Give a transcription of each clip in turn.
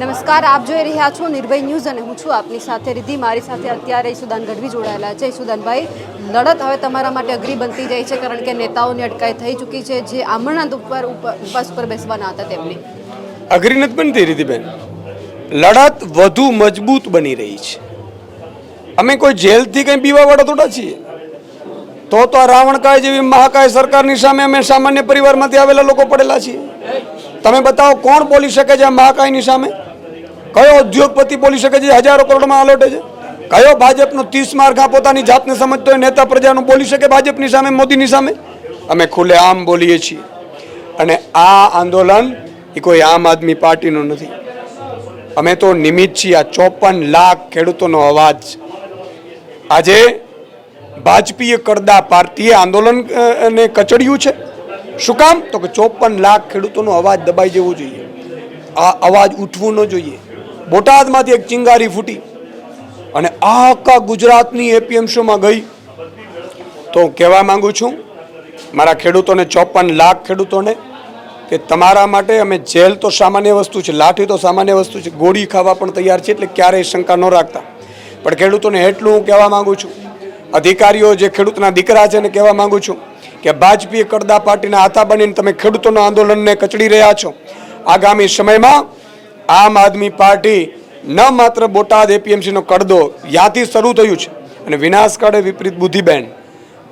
નમસ્કાર, આપ જોઈ રહ્યા છો નિર્ભય ન્યૂઝ અને હું છું આપની સાથે રિદ્ધિ. મારી સાથે અત્યારે ઈસુદાન ગઢવી જોડાયેલા છે. ઈસુદાનભાઈ, લડત હવે તમારા માટે અઘરી બનતી જાય છે કારણ કે નેતાઓની અટકાઈ થઈ ચૂકી છે. જે આમરણાંત ઉપર ઉપવાસ પર બેસવાના હતા તેમની અઘરી નથી બનતી રિદ્ધિબેન. લડત વધુ મજબૂત બની રહી છે. અમે કોઈ જેલથી કંઈ પીવાવાળા થોડા છીએ? તો તો આ રાવણકાય જેવી મહાકાય સરકારની સામે અમે સામાન્ય પરિવારમાંથી આવેલા લોકો પડેલા છીએ. તમે બતાવો, કોણ બોલી શકે છે મહાકાયની સામે? કયો ઉદ્યોગપતિ બોલી શકે છે? હજારો કરોડમાં અલોટે છે. કયો ભાજપનો ત્રીસ માર્ગા પોતાની જાતને સમજતો હોય નેતા પ્રજાનું બોલી શકે ભાજપની સામે, મોદીની સામે? અમે ખુલ્લે આમ બોલીએ છીએ. અને આ આંદોલન એ કોઈ આમ આદમી પાર્ટીનું નથી. અમે તો નિમિત્ત છીએ આ ચોપન લાખ ખેડૂતોનો અવાજ. આજે ભાજપીય કરદા પાર્ટીએ આંદોલન ને કચડ્યું છે. શું કામ? તો કે ચોપન લાખ ખેડૂતોનો અવાજ દબાઈ જવો જોઈએ. આ અવાજ ઉઠવું ન જોઈએ. બોટાદમાંથી એક ચિંગારી ફૂટી અને આખા ગુજરાતની એપીએમસીમાં ગઈ. તો હું કહેવા માંગુ છું, મારા ખેડૂતોને ચોપન લાખ ખેડૂતોને કે તમારા માટે અમે જેલ તો સામાન્ય વસ્તુ છે, લાઠી તો સામાન્ય વસ્તુ છે, ગોળી ખાવા પણ તૈયાર છે એટલે ક્યારેય શંકા ન રાખતા. પણ ખેડૂતોને એટલું હું કહેવા માંગુ છું, અધિકારીઓ જે ખેડૂતના દીકરા છે એને કહેવા માંગુ છું કે ભાજપી કરદા પાર્ટીના હાથા બનીને તમે ખેડૂતોના આંદોલનને કચડી રહ્યા છો. આગામી સમયમાં આમ આદમી પાર્ટી ન માત્ર બોટાદ એપીએમસીનો કડદો, યાથી શરૂ થયું છે. અને વિનાશકાળે વિપરીત બુદ્ધિબેન.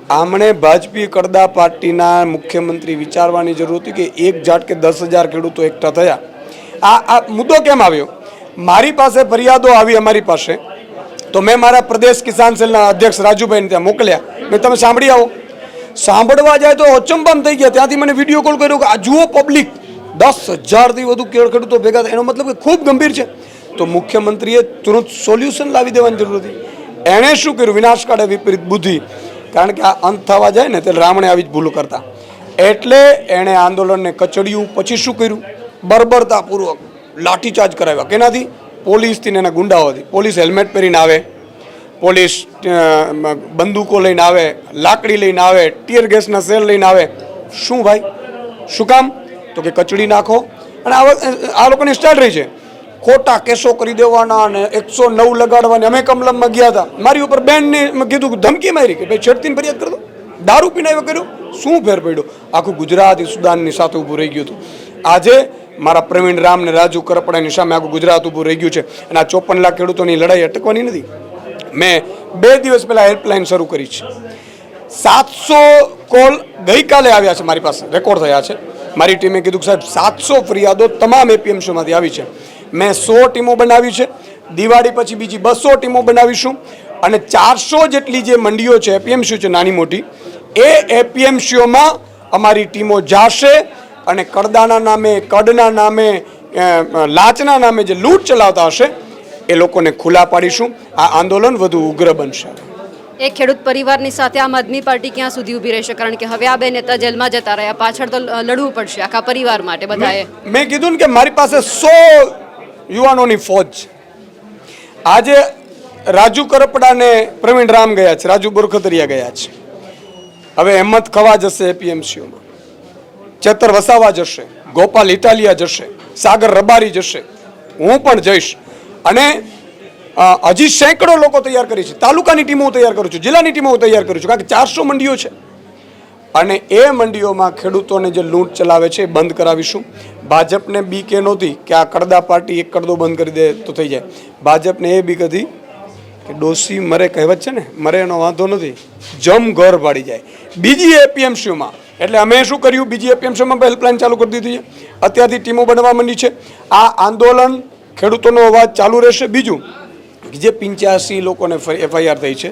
આમણે ભાજપી કરદા પાર્ટીના મુખ્યમંત્રી વિચારવાની જરૂર હતી કે એક જાટ કે દસ હજાર ખેડૂતો એકઠા થયા. આ આ મુદ્દો કેમ આવ્યો? મારી પાસે ફરિયાદો આવી અમારી પાસે. તો મેં મારા પ્રદેશ કિસાન સેલના અધ્યક્ષ રાજુભાઈને ત્યાં મોકલ્યા. મેં તમે સાંભળી આવો. સાંભળવા જાય તો અચંબન થઈ ગયા. ત્યાંથી મને વીડિયો કોલ કર્યો કે આ જુઓ પબ્લિક દસ હજારથી વધુ ખેડ- ખેડૂતો ભેગા થાય. એનો મતલબ કે ખૂબ ગંભીર છે. તો મુખ્યમંત્રીએ તુરંત સોલ્યુશન લાવી દેવાની જરૂર હતી. એણે શું કર્યું? વિનાશ કાઢે વિપરીત બુદ્ધિ. કારણ કે આ અંત થવા જાય ને, ત્યારે રાવણે આવી જ ભૂલો કરતા. એટલે એણે આંદોલનને કચડ્યું, પછી શું કર્યું? બર્બરતાપૂર્વક લાઠીચાર્જ કરાવ્યા. કેનાથી? પોલીસથી ને એના ગુંડાઓથી. પોલીસ હેલ્મેટ પહેરીને આવે. પોલીસ બંદૂકો લઈને આવે, લાકડી લઈને આવે, ટીયર ગેસના સેલ લઈને આવે. શું ભાઈ? શું કામ? તો કે કચડી નાખો. અને આ લોકોની રહી છે. ખોટા કેસો કરી દેવાના અને એકસો નવ લગાડવાની. અમે કમલમમાં ગયા હતા. મારી ઉપર બેનને કીધું ધમકી મારી કે ભાઈ છેડતીને ફરિયાદ કરી દારૂ પીને આવ્યો કર્યું. શું ફેર પડ્યો? આખું ગુજરાત સુદાનની સાથે ઊભું રહી ગયું હતું. આજે મારા પ્રવીણ રામ ને રાજુ કરપડાની સામે આખું ગુજરાત ઊભું રહી ગયું છે. અને આ ચોપન લાખ ખેડૂતોની લડાઈ અટકવાની નથી. મેં બે દિવસ પહેલા હેલ્પલાઇન શરૂ કરી છે. સાતસો કોલ ગઈકાલે આવ્યા છે મારી પાસે. રેકોર્ડ થયા છે. મારી ટીમે કીધું સાહેબ, સાતસો ફરિયાદો તમામ એપીએમસીમાંથી આવી છે. મેં સો ટીમો બનાવી છે. દિવાળી પછી બીજી બસો ટીમો બનાવીશું. અને ચારસો જેટલી જે મંડીઓ છે એપીએમસીઓ છે, નાની મોટી, એ એપીએમસીઓમાં અમારી ટીમો જાશે અને કડદાના નામે, કડના નામે લાચના નામે જે લૂંટ ચલાવતા હશે, એ લોકોને ખુલ્લા પાડીશું. આ આંદોલન વધુ ઉગ્ર બનશે. એક ખેડૂત પરિવારની સાથે આમ આદમી પાર્ટી ક્યાં સુધી ઊભી રહેશે? કારણ કે હવે આ બે નેતા જેલમાં જતા રહ્યા. પાછળ તો લડવું પડશે આખા પરિવાર માટે બધાએ. મેં કીધું ને કે મારી પાસે સો યુવાનોની ફોજ છે. આજે રાજુ કરપડા ને પ્રવીણ રામ ગયા છે રાજુ બોરખતરિયા ગયા છે. હવે હેમત ખવા જશે એપીએમસીઓમાં ચેતર વસાવા જશે ગોપાલ ઇટાલિયા જશે સાગર રબારી જશે. હું પણ જઈશ. અને હજી સેંકડો લોકો તૈયાર કરી છે. તાલુકાની ટીમો તૈયાર કરું છું. જિલ્લાની ટીમો તૈયાર કરું છું. કારણ કે ચારસો મંડીઓ છે. અને એ મંડીઓમાં ખેડૂતોને જે લૂંટ ચલાવે છે બંધ કરાવીશું. ભાજપને બી કે નહોતી કે આ કડદા પાર્ટી એક કડદો બંધ કરી દે તો થઈ જાય. ભાજપને એ બી હતી કે ડોસી મરે કહેવત છે ને, મરે એનો વાંધો નથી. જમ ઘર પાડી જાય. બીજી એપીએમસીઓમાં એટલે અમે શું કર્યું? બીજી એપીએમસીમાં હેલ્પલાઇન ચાલુ કરી દીધી છે. અત્યારથી ટીમો બનવા માંડી છે. આ આંદોલન ખેડૂતોનો અવાજ ચાલુ રહેશે. બીજું જે પંચ્યાસી લોકોને એફઆઈઆર થઈ છે,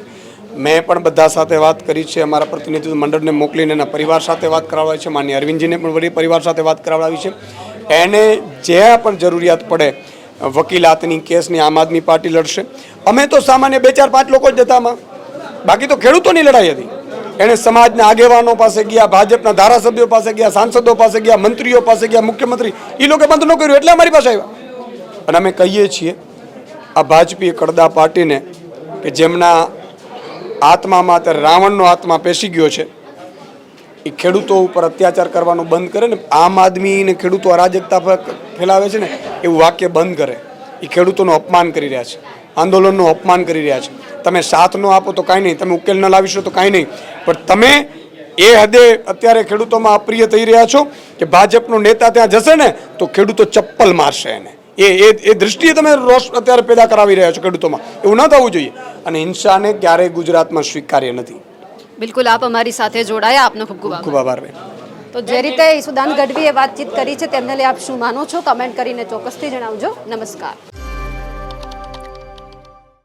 મેં પણ બધા સાથે વાત કરી છે, અમારા પ્રતિનિધિત્વ મંડળને મોકલીને એના પરિવાર સાથે વાત કરાવડાવી છે, માન્ય અરવિંદજીને પણ વળી પરિવાર સાથે વાત કરાવડાવી છે. એને જે પણ જરૂરિયાત પડે વકીલાતની કેસની આમ આદમી પાર્ટી લડશે. અમે તો સામાન્ય બે ચાર પાંચ લોકો જ હતા બાકી તો ખેડૂતોની લડાઈ હતી. એણે સમાજના આગેવાનો પાસે ગયા, ભાજપના ધારાસભ્યો પાસે ગયા, સાંસદો પાસે ગયા, મંત્રીઓ પાસે ગયા, મુખ્યમંત્રી. એ લોકો બંધ ન કર્યું, એટલે અમારી પાસે આવ્યા. અને અમે કહીએ છીએ આ ભાજપી કડદા પાર્ટીને કે જેમના આત્મામાં અત્યારે રાવણનો આત્મા પેસી ગયો છે, એ ખેડૂતો ઉપર અત્યાચાર કરવાનું બંધ કરે ને, આમ આદમીને ખેડૂતો અરાજકતા ફેલાવે છે ને, એવું વાક્ય બંધ કરે. એ ખેડૂતોનું અપમાન કરી રહ્યા છે, આંદોલનનું અપમાન કરી રહ્યા છે. તમે સાથ ન આપો તો કાંઈ નહીં, તમે ઉકેલ ન લાવીશો તો કાંઈ નહીં. પણ તમે એ હદે અત્યારે ખેડૂતોમાં અપ્રિય થઈ રહ્યા છો કે ભાજપનો નેતા ત્યાં જશે ને, તો ખેડૂતો ચપ્પલ મારશે એને. એ એ એ દૃષ્ટિએ તમે રોષ અત્યારે પેદા કરાવી રહ્યા છો ખેડૂતોમાં. એવું ન થવું જોઈએ. અને હિંસાને ક્યારેય ગુજરાતમાં સ્વીકાર્ય નથી. બિલકુલ આપ અમારી સાથે જોડાયા. આપનો ખૂબ ખૂબ આભાર ખૂબ આભાર. તો જે રીતે ઈસુદાન ગઢવીએ વાતચીત કરી છે તેમને લઈ આપ શું માનો છો? કમેન્ટ કરીને ચોક્કસથી જણાવજો. નમસ્કાર.